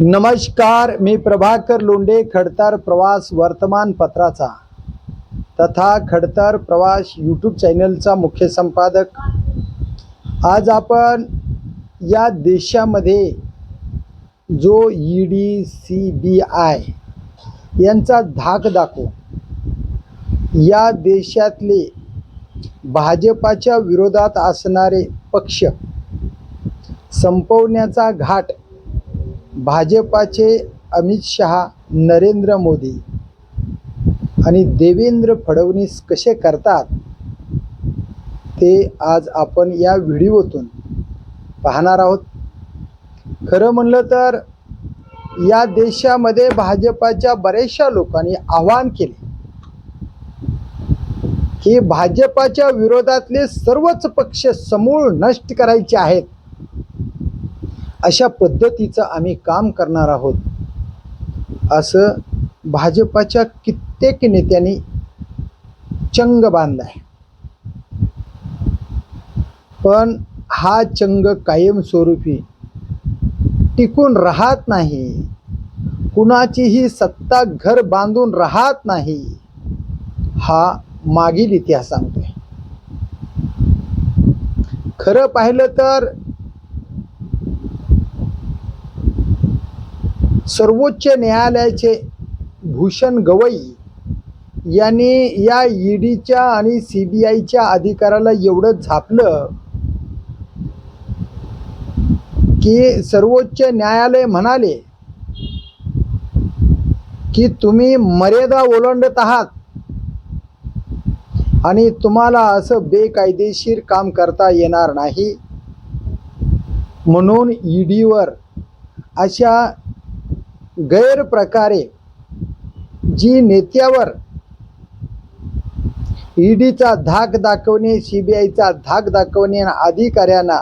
नमस्कार मी प्रभाकर लोंडे खडतर प्रवास वर्तमानपत्राचा तथा खडतर प्रवास यूट्यूब चॅनलचा मुख्य संपादक. आज आपण या देशामध्ये जो E D C B I यांचा धाक दाखवू. या देशातले भाजपाच्या विरोधात असणारे पक्ष संपवण्याचा घाट भाजपाचे अमित शहा नरेंद्र मोदी आणि देवेंद्र फडणवीस कसे करतात ते आज आपण या व्हिडिओतून पाहणार आहोत. खरं म्हणलं तर या देशामध्ये भाजपाच्या बऱ्याचशा लोकांनी आवाहन केले. की भाजपाच्या विरोधातले सर्वच पक्ष समूळ नष्ट करायचे आहेत. अशा पद्धतीचं आम्ही काम करणार आहोत. असं भाजपाच्या कित्येक नेत्यांनी चंग बांधला आहे पण हा चंग कायमस्वरूपी टिकून राहत नाही. कुणाचीही सत्ता घर बांधून राहत नाही हा मागील इतिहास सांगतोय. खरं पाहिलं तर सर्वोच्च न्यायालयाचे भूषण गवई यांनी या ईडीच्या आणि सी बी आयच्या अधिकाराला एवढं झापलं की सर्वोच्च न्यायालय म्हणाले की तुम्ही मर्यादा ओलांडत आहात आणि तुम्हाला असं बेकायदेशीर काम करता येणार नाही. म्हणून ईडीवर अशा गैरप्रकारे जी नेत्यावर ईडीचा धाक दाखवणे सी बी आयचा धाक दाखवणे आणि अधिकाऱ्यांना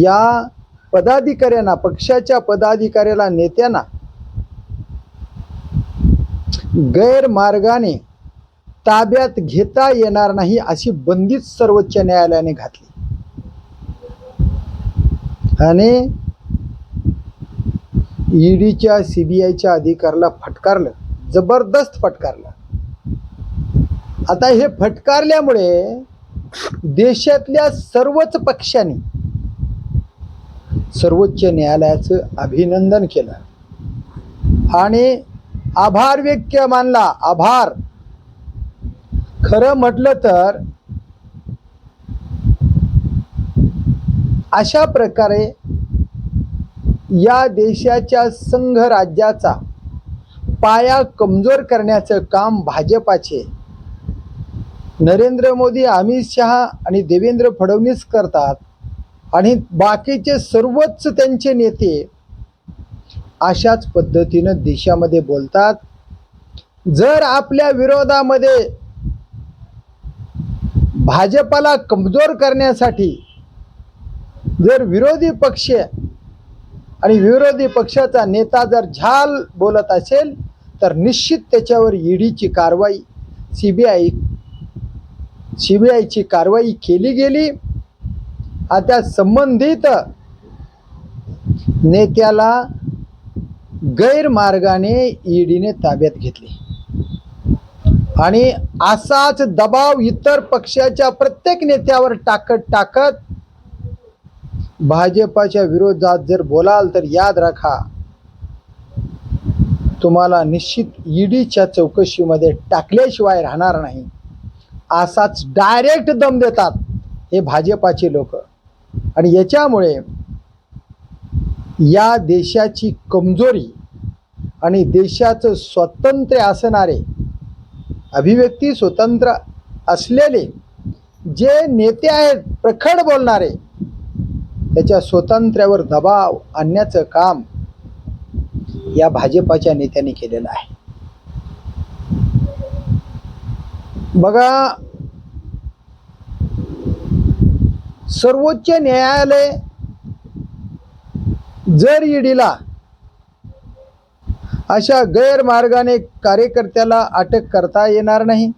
या पदाधिकाऱ्यांना पक्षाच्या पदाधिकाऱ्याला नेत्यांना गैरमार्गाने ताब्यात घेता येणार नाही अशी बंदीच सर्वोच्च न्यायालयाने घातली. आणि ईडीच्या सी बी आयच्या अधिकाराला फटकारलं जबरदस्त फटकारलं. आता हे फटकारल्यामुळे देशातल्या सर्वच पक्षांनी सर्वोच्च न्यायालयाचं अभिनंदन केलं. आणि आभार व्यक्त मानला आभार. खरं म्हटलं तर अशा प्रकारे या देशाच्या संघ राज्याचा पाया कमजोर करण्याचं काम भाजपाचे. नरेंद्र मोदी अमित शहा आणि देवेंद्र फडणवीस करतात आणि बाकीचे सर्वच त्यांचे नेते अशाच पद्धतीनं देशामध्ये बोलतात. जर आपल्या विरोधामध्ये भाजपाला कमजोर करण्यासाठी जर विरोधी पक्ष आणि विरोधी पक्षाचा नेता जर झाल बोलत असेल तर निश्चित त्याच्यावर ईडीची कारवाई C B I C B आयची कारवाई केली गेली. आता संबंधित नेत्याला गैरमार्गाने ईडीने ताब्यात घेतली. आणि असाच दबाव इतर पक्षाच्या प्रत्येक नेत्यावर टाकत टाकत भाजपाच्या विरोधात जर बोलाल तर याद राखा तुम्हाला निश्चित ईडीच्या चौकशीमध्ये टाकल्याशिवाय राहणार नाही. असाच डायरेक्ट दम देतात हे भाजपाचे लोक. आणि याच्यामुळे या देशाची कमजोरी आणि देशाचं स्वातंत्र्य असणारे अभिव्यक्ती स्वतंत्र असलेले जे नेते आहेत प्रखड बोलणारे त्याच्या स्वातंत्र्यावर दबाव आणण्याचं काम या भाजपाच्या नेत्यांनी केलेलं आहे. बघा सर्वोच्च न्यायालय जर ईडीला अशा गैरमार्गाने कार्यकर्त्याला अटक करता येणार नाही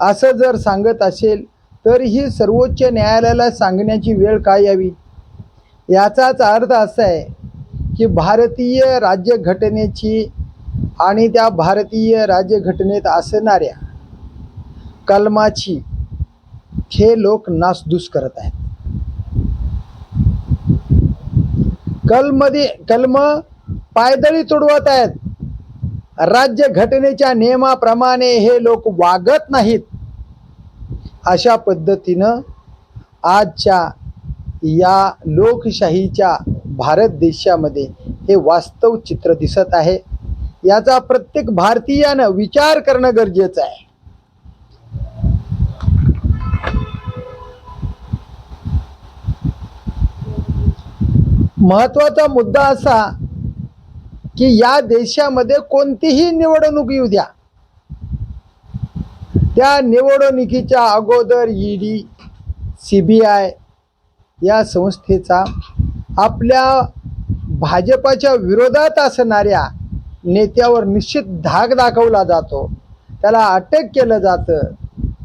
असं जर सांगत असेल तर ही सर्वोच्च न्यायालयाला सांगण्याची वेळ काय यावी? याचाच अर्थ असा आहे की भारतीय राज्यघटनेची आणि त्या भारतीय राज्यघटनेत असणाऱ्या कलमाची हे लोक नासधूस करत आहेत. कलमध्ये कलम पायदळी तुडवत आहेत. राज्यघटनेच्या नियमाप्रमाणे हे लोक वागत नाहीत. अशा पद्धतीनं आजच्या या लोकशाहीच्या भारत देशामध्ये हे वास्तव चित्र दिसत आहे. याचा प्रत्येक भारतीयानं विचार करणं गरजेचं आहे. महत्त्वाचा मुद्दा असा की या देशामध्ये कोणतीही निवडणूक येऊ द्या. त्या निवडणुकीच्या अगोदर ईडी सी बी आय या संस्थेचा आपल्या भाजपाच्या विरोधात असणाऱ्या नेत्यावर निश्चित धाक दाखवला जातो. त्याला अटक केलं जातं.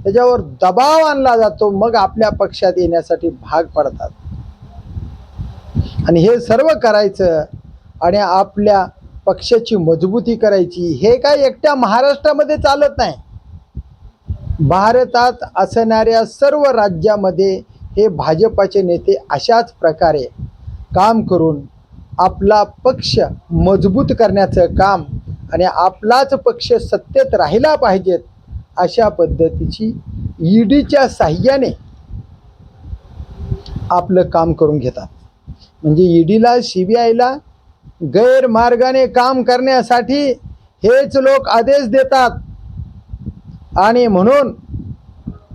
त्याच्यावर दबाव आणला जातो. मग आपल्या पक्षात येण्यासाठी भाग पडतात. आणि हे सर्व करायचं आणि आपल्या पक्षाची मजबूती करायची हे काय एकट्या महाराष्ट्रामध्ये चालत नाही. भारतात असणाऱ्या सर्व राज्यामध्ये हे भाजपाचे नेते अशाच प्रकारे काम करून आपला पक्ष मजबूत करण्याचं काम आणि आपलाच पक्ष सत्तेत राहिला पाहिजेत अशा पद्धतीची ईडीच्या साह्याने आपलं काम करून घेतात. म्हणजे ईडीला सी बी आयला गैरमार्गाने काम करण्यासाठी हेच लोक आदेश देतात. आणि म्हणून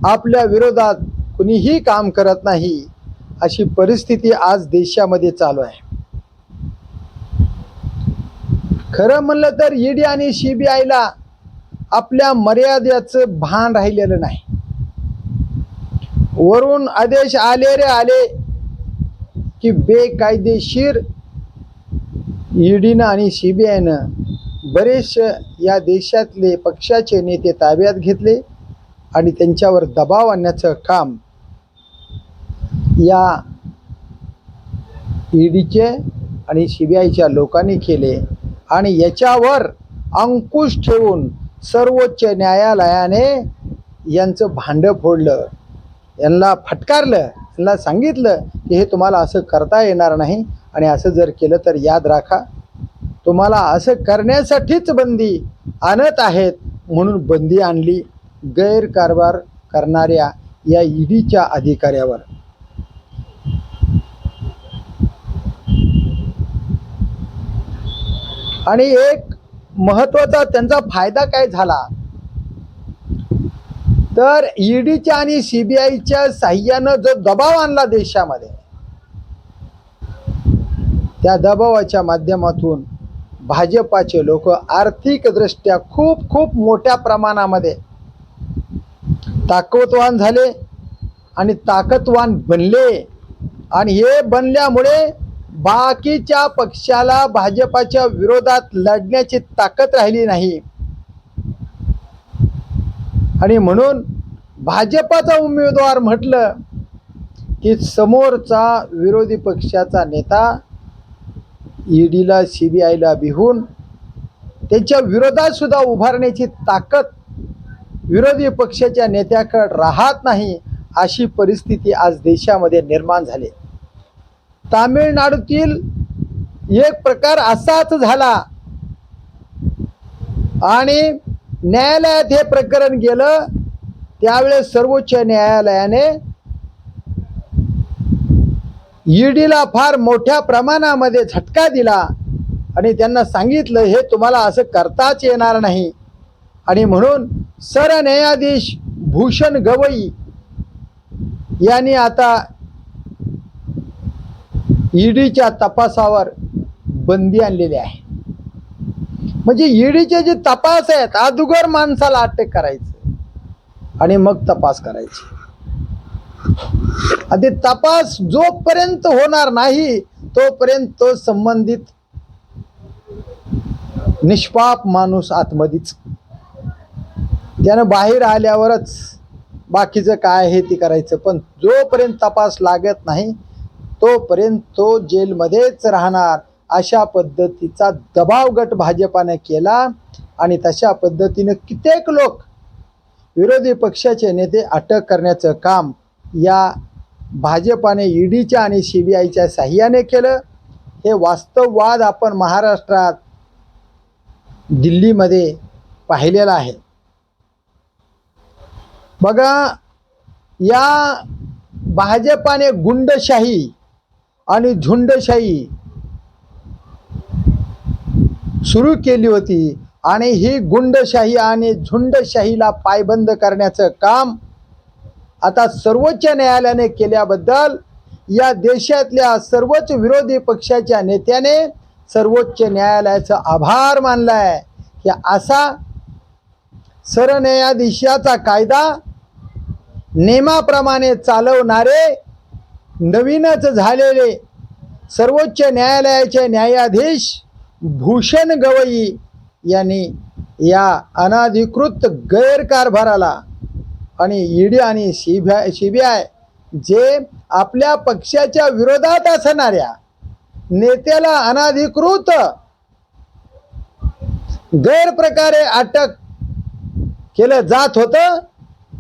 आपल्या विरोधात कुणीही काम करत नाही अशी परिस्थिती आज देशामध्ये चालू आहे. खरं म्हणलं तर ईडी आणि सीबीआयला आपल्या मर्यादेचं भान राहिलेलं नाही. वरून आदेश आले रे आले की बेकायदेशीर ईडीनं आणि सीबीआयनं बरेचसे या देशातले पक्षाचे नेते ताब्यात घेतले आणि त्यांच्यावर दबाव आणण्याचं काम या ईडीचे आणि सी बी आयच्या लोकांनी केले. आणि याच्यावर अंकुश ठेवून सर्वोच्च न्यायालयाने यांचं भांडं फोडलं. यांना फटकारलं यांना सांगितलं की हे तुम्हाला असं करता येणार नाही आणि असं जर केलं तर याद राखा. तुम्हाला असं करण्यासाठीच बंदी आणत आहेत म्हणून बंदी आणली. गैरकारभार करणाऱ्या या ईडीच्या अधिकाऱ्यावर. आणि एक महत्त्वाचा त्यांचा फायदा काय झाला? तर ईडीच्या आणि सीबीआयच्या साह्यानं जो दबाव आणला देशामध्ये त्या दबावाच्या माध्यमातून भाजपाचे लोक आर्थिकदृष्ट्या खूप खूप मोठ्या प्रमाणामध्ये ताकदवान झाले आणि ताकदवान बनले. आणि हे बनल्यामुळे बाकीच्या पक्षाला भाजपाच्या विरोधात लढण्याची ताकद राहिली नाही. आणि म्हणून भाजपाचा उमेदवार म्हटलं की समोरचा विरोधी पक्षाचा नेता ईडीला सी बी आयला बिहून त्याच्या विरोधात सुद्धा उभारण्याची ताकद विरोधी पक्षाच्या नेत्याकडे राहत नाही अशी परिस्थिती आज देशामध्ये निर्माण झाली. तामिळनाडूतील एक प्रकार असाच झाला. आणि न्यायालयात हे प्रकरण गेलं त्यावेळेस सर्वोच्च न्यायालयाने ईडीला फार मोठ्या प्रमाणामध्ये झटका दिला आणि त्यांना सांगितलं हे तुम्हाला असं करताच येणार नाही. आणि म्हणून सरन्यायाधीश भूषण गवई यांनी आता ईडीच्या तपासावर बंदी आणलेली आहे. म्हणजे ईडीचे जे तपास आहेत अदुगर माणसाला अटक करायचं आणि मग तपास करायचे. आणि तपास जोपर्यंत होणार नाही तोपर्यंत तो संबंधित निष्पाप माणूस आतमध्येच. त्यानं बाहेर आल्यावरच बाकीचं काय आहे ते करायचं. पण जोपर्यंत तपास लागत नाही तोपर्यंत तो जेलमध्येच राहणार. अशा पद्धतीचा दबाव गट भाजपाने केला आणि तशा पद्धतीनं कित्येक लोक विरोधी पक्षाचे नेते अटक करण्याचं काम या भाजपाने ईडीच्या आणि सी बी आयच्या साह्याने केलं. हे वास्तववाद आपण महाराष्ट्रात दिल्लीमध्ये पाहिलेला आहे. बघा या भाजपाने गुंडशाही आणि झुंडशाही सुरू केली होती. आणि ही गुंडशाही आणि झुंडशाहीला पायबंद करण्याचं काम आता सर्वोच्च न्यायालयाने केल्याबद्दल या देशातल्या सर्वच विरोधी पक्षाच्या नेत्याने सर्वोच्च न्यायालयाचा आभार मानलाय. की असा सरन्यायाधीशाचा कायदा नेमाप्रमाणे चालवणारे नवीनच झालेले सर्वोच्च न्यायालयाचे न्यायाधीश भूषण गवई यांनी या अनाधिकृत गैरकारभाराला आणि ईडी आणि C B I C B I जे आपल्या पक्षाच्या विरोधात असणाऱ्या नेत्याला अनाधिकृत गैरप्रकारे अटक केलं जात होतं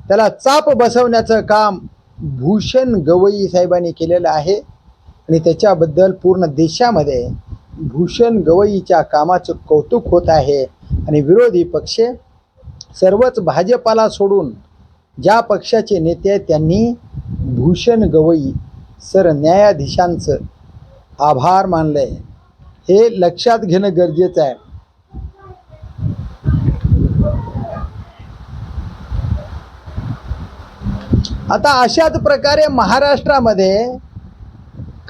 त्याला चाप बसवण्याचं काम भूषण गवई साहेबांनी केलेलं आहे. आणि त्याच्याबद्दल पूर्ण देशामध्ये भूषण गवईच्या कामाचं कौतुक होत आहे. आणि विरोधी पक्ष सर्वच भाजपाला सोडून ज्या पक्षाचे नेते आहेत त्यांनी भूषण गवई सर न्यायाधीशांचं आभार मानलं आहे हे लक्षात घेणं गरजेचं आहे. आता अशाच प्रकारे महाराष्ट्रामध्ये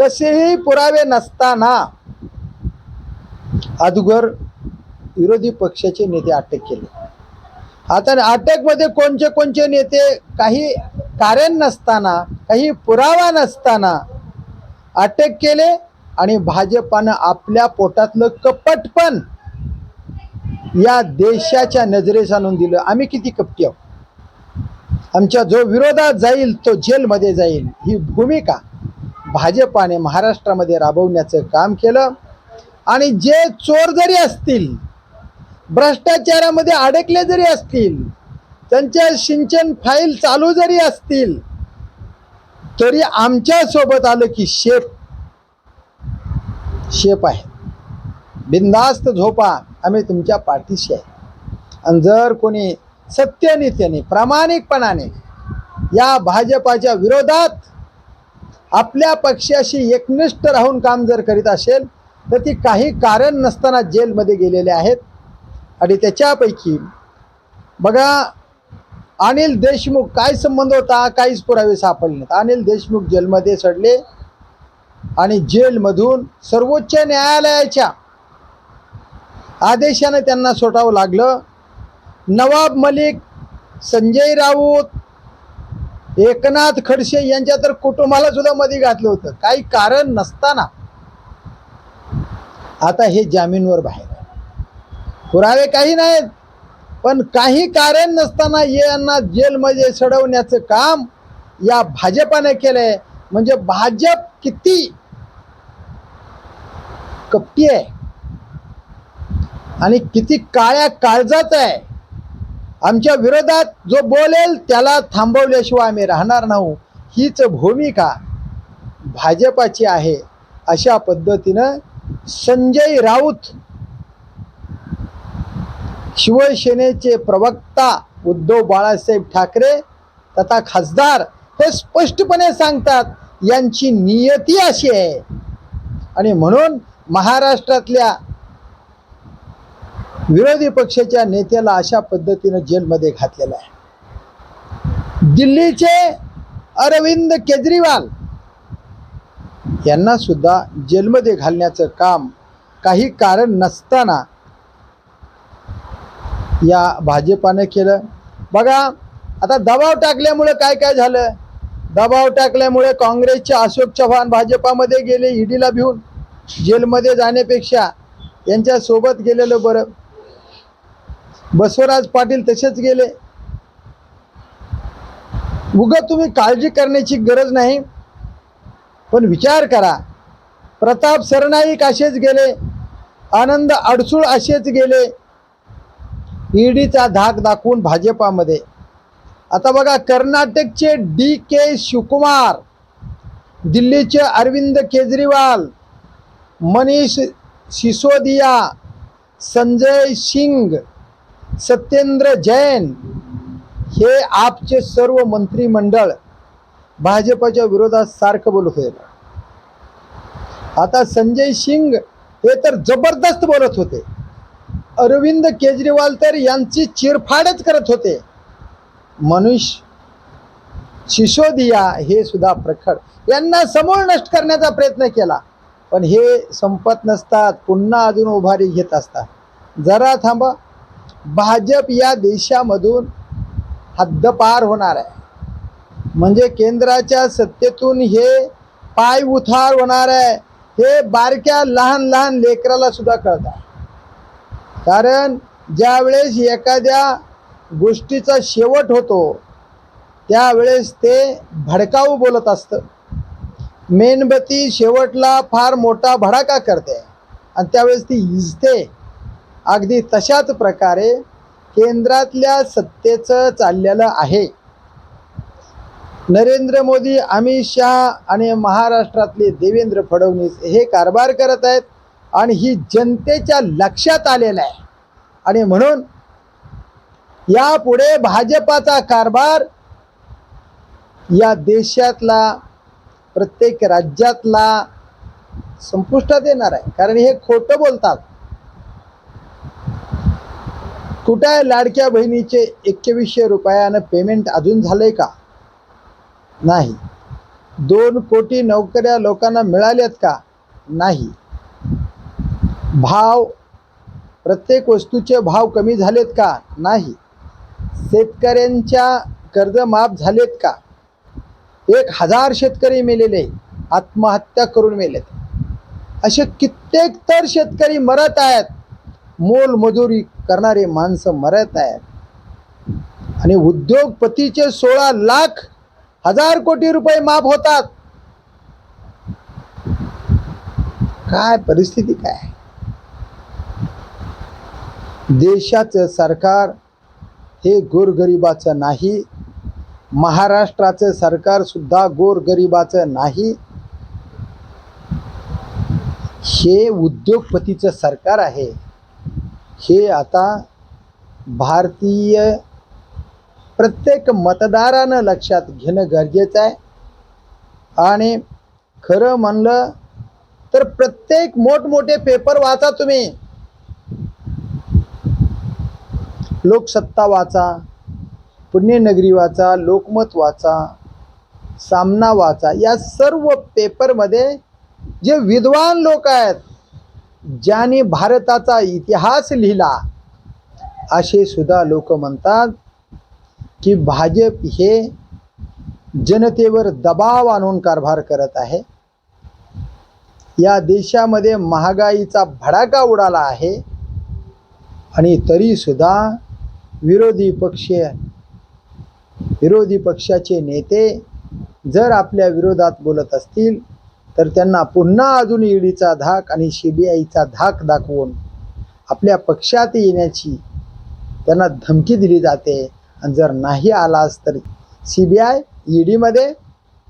कसेही पुरावे नसताना अदुगर विरोधी पक्षाचे नेते अटक केले. आता अटकमध्ये कोणचे कोणचे नेते काही कारण नसताना काही पुरावा नसताना अटक केले आणि भाजपानं आपल्या पोटातलं कपटपण या देशाच्या नजरेस आणून दिलं. आम्ही किती कपटी आहोत? आमच्या जो विरोधात जाईल तो जेलमध्ये जाईल. ही भूमिका भाजपाने महाराष्ट्रामध्ये राबवण्याचं काम केलं. आणि जे चोर जरी असतील भ्रष्टाचारामध्ये अडकले जरी असतील त्यांच्या सिंचन फाईल चालू जरी असतील तरी आमच्यासोबत आलं की शेप. शेप आहे. बिंदास्त झोपा आम्ही तुमच्या पाठीशी आहे. आणि जर कोणी सत्यनित्याने प्रामाणिकपणाने या भाजपाच्या विरोधात आपल्या पक्षाशी एकनिष्ठ राहून काम जर करीत असेल तर ती काही कारण नसताना जेलमध्ये गेलेले आहेत. आणि त्याच्यापैकी बघा अनिल देशमुख काय संबंध होता काहीच पुरावे सापडले नाहीत. अनिल देशमुख जेलमध्ये सडले आणि जेलमधून सर्वोच्च न्यायालयाच्या आदेशाने त्यांना सोटावं लागलं. नवाब मलिक संजय राऊत एकनाथ खडसे यांच्या तर कुटुंबाला सुद्धा मध्ये घातलं होतं. काही कारण नसताना. आता हे जामीनवर बाहेर आहे. पुरावे काही नाहीत पण काही कारण नसताना यांना जेलमध्ये सडवण्याचं काम या भाजपाने केलंय. म्हणजे भाजप किती कपटी आहे आणि किती काळ्या काळजात आहे. आमच्या विरोधात जो बोलेल त्याला थांबवल्याशिवाय आम्ही राहणार नाही. हीच भूमिका भाजपाची आहे अशा पद्धतीनं संजय राऊत शिवसेनेचे प्रवक्ता उद्धव बाळासाहेब ठाकरे तथा खासदार हे स्पष्टपणे सांगतात यांची नियती अशी आहे. आणि म्हणून महाराष्ट्रातल्या विरोधी पक्षाच्या नेत्याला अशा पद्धतीनं जेलमध्ये घातलेलं आहे. दिल्लीचे अरविंद केजरीवाल यांना सुद्धा जेलमध्ये घालण्याचं काम काही कारण नसताना या भाजपाने केलं. बघा आता दबाव टाकल्यामुळे काय काय झालं? दबाव टाकल्यामुळे काँग्रेसचे अशोक चव्हाण भाजपामध्ये गेले ईडीला भिवून जेलमध्ये जाण्यापेक्षा यांच्या सोबत गेलेलं बरं. बसवराज पाटील तसेच गेले. उगा तुम्ही काळजी करण्याची गरज नाही. पण विचार करा. प्रताप सरनाईक असेच गेले. आनंद अडसूळ असेच गेले. ईडीचा धाक दाखवून भाजपामध्ये. आता बघा कर्नाटकचे डी के शिवकुमार दिल्लीचे अरविंद केजरीवाल मनीष सिसोदिया संजय सिंग सत्येंद्र जैन हे आपचे सर्व मंत्रिमंडळ भाजपच्या विरोधात सारखं बोलत होते. आता संजय सिंग हे तर जबरदस्त बोलत होते. अरविंद केजरीवाल तर यांची चिरफाडच करत होते. मनुष्य सिसोदिया हे सुद्धा प्रखर यांना समूळ नष्ट करण्याचा प्रयत्न केला. पण हे संपत नसतात पुन्हा अजून उभारी घेत असतात. जरा थांबा. भाजप या देशामधून हद्दपार होणार आहे. म्हणजे केंद्राच्या सत्तेतून हे पाय उथार होणार आहे. हे बारक्या लहान लहान लेकराला सुद्धा कळत आहे. कारण ज्यावेळेस एखाद्या गोष्टीचा शेवट होतो त्यावेळेस ते भडकाऊ बोलत असतं. मेणबत्ती शेवटला फार मोठा भडाका करते. आणि त्यावेळेस ती इजते. अगदी तशाच प्रकारे केंद्रातल्या सत्तेचं चाललेलं आहे. नरेंद्र मोदी अमित शहा आणि महाराष्ट्रातले देवेंद्र फडणवीस हे कारभार करत आहेत आणि ही जनतेच्या लक्षात आलेलं आहे. आणि म्हणून यापुढे भाजपाचा कारभार या देशातला प्रत्येक राज्यातला संपुष्टात येणार आहे. कारण हे खोटं बोलतात. कुठं आहे लाडक्या बहिणीचे एकवीसशे रुपयानं पेमेंट अजून झालंय का? नाही. दोन कोटी नोकऱ्या लोकांना मिळाल्यात का? नाही. भाव प्रत्येक वस्तूचे भाव कमी झालेत का? नाही. शेतकऱ्यांच्या कर्ज माफ झालेत का? एक हजार शेतकरी मेलेले आत्महत्या करून मेलेत. असे कित्येक तर शेतकरी मरत आहेत. मोलमजुरी करणारे माणसं मरत आहेत. आणि उद्योगपतीचे सोळा लाख हजार कोटी रुपये माफ होतात. काय परिस्थिती काय? देशाचं सरकार हे गोरगरिबाचं नाही. महाराष्ट्राचं सरकार सुद्धा गोरगरिबाचं नाही. हे उद्योगपतीचं सरकार आहे. हे आता भारतीय प्रत्येक मतदारानं लक्षात घेणं गरजेचं आहे. आणि खरं म्हणलं तर प्रत्येक मोठमोठे पेपर वाचा तुम्ही. लोकसत्ता वाचा पुण्यनगरी वाचा लोकमत वाचा सामना वाचा या सर्व पेपरमध्ये जे विद्वान लोक आहेत ज्याने भारताचा इतिहास लिहिला असे सुद्धा लोक म्हणतात की भाजप हे जनतेवर दबाव आणून कारभार करत आहे. या देशामध्ये महागाईचा भडाका उडाला आहे आणि तरीसुद्धा विरोधी पक्ष विरोधी पक्षाचे नेते जर आपल्या विरोधात बोलत असतील तर त्यांना पुन्हा अजून ईडीचा धाक आणि सी बी आयचा धाक दाखवून आपल्या पक्षात येण्याची त्यांना धमकी दिली जाते. आणि जर नाही आलास तर सी बी आय ईडीमध्ये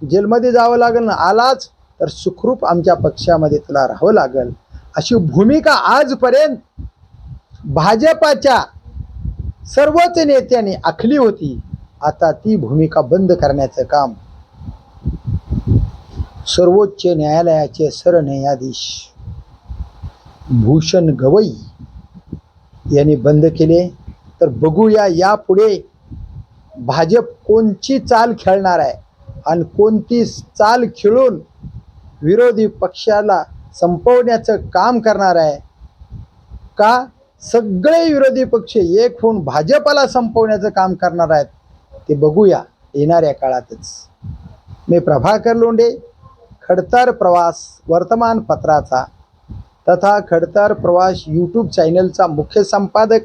जेलमध्ये जावं लागेल. ना आलाच तर सुखरूप आमच्या पक्षामध्ये तुला राहावं लागेल. अशी भूमिका आजपर्यंत भाजपाच्या सर्वच नेत्यांनी आखली होती. आता ती भूमिका बंद करण्याचं काम सर्वोच्च न्यायालयाचे सरन्यायाधीश भूषण गवई यांनी बंद केले. तर बघूया यापुढे भाजप कोणची चाल खेळणार आहे आणि कोणती चाल खेळून विरोधी पक्षाला संपवण्याचं काम करणार आहे. का सगळे विरोधी पक्ष एक होऊन भाजपाला संपवण्याचं काम करणार आहेत ते बघूया येणाऱ्या काळातच. मी प्रभाकर लोंढे खडतर प्रवास वर्तमानपत्राचा तथा खडतर प्रवास यूट्यूब चॅनलचा मुख्य संपादक.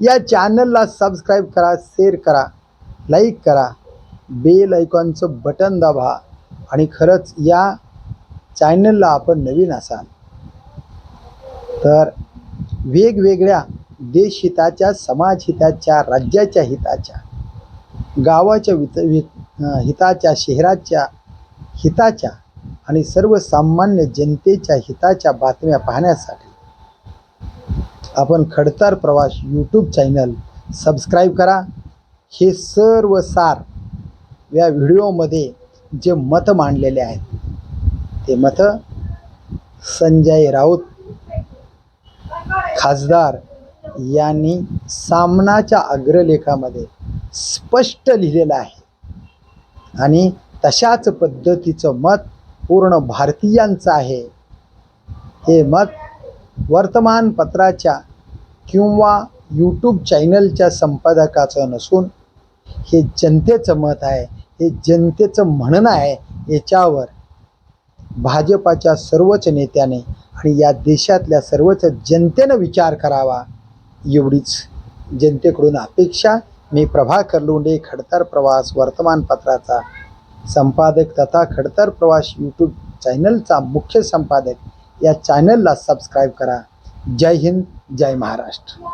या चॅनलला सबस्क्राईब करा शेअर करा लाईक करा बेल ऐकॉनचं बटन दाबा आणि खरंच या चॅनलला आपण नवीन असाल तर वेगवेगळ्या देशहिताच्या समाजहिताच्या राज्याच्या हिताच्या गावाच्या वित हिताच्या शहराच्या हिताच्या आणि सर्वसामान्य जनतेच्या हिताच्या बातम्या पाहण्यासाठी आपण खडतर प्रवास यूट्यूब चॅनल सबस्क्राईब करा. हे सर्व सार या व्हिडिओमध्ये जे मतं मांडलेले आहेत ते मतं संजय राऊत खासदार यांनी सामनाच्या अग्रलेखामध्ये स्पष्ट लिहिलेलं आहे. आणि तशाच पद्धतीचं मत पूर्ण भारतीयांचं आहे. हे मत वर्तमानपत्राच्या किंवा यूट्यूब चॅनलच्या संपादकाचं नसून हे जनतेचं मत आहे हे जनतेचं म्हणणं आहे याच्यावर भाजपाच्या सर्वच नेत्याने आणि या देशातल्या सर्वच जनतेनं विचार करावा एवढीच जनतेकडून अपेक्षा. मी प्रभाकर लोंडे खडतर प्रवास वर्तमानपत्राचा संपादक तथा खडतर प्रवास यूट्यूब चॅनलचा मुख्य संपादक या चॅनलला सबस्क्राईब करा. जय हिंद जय महाराष्ट्र.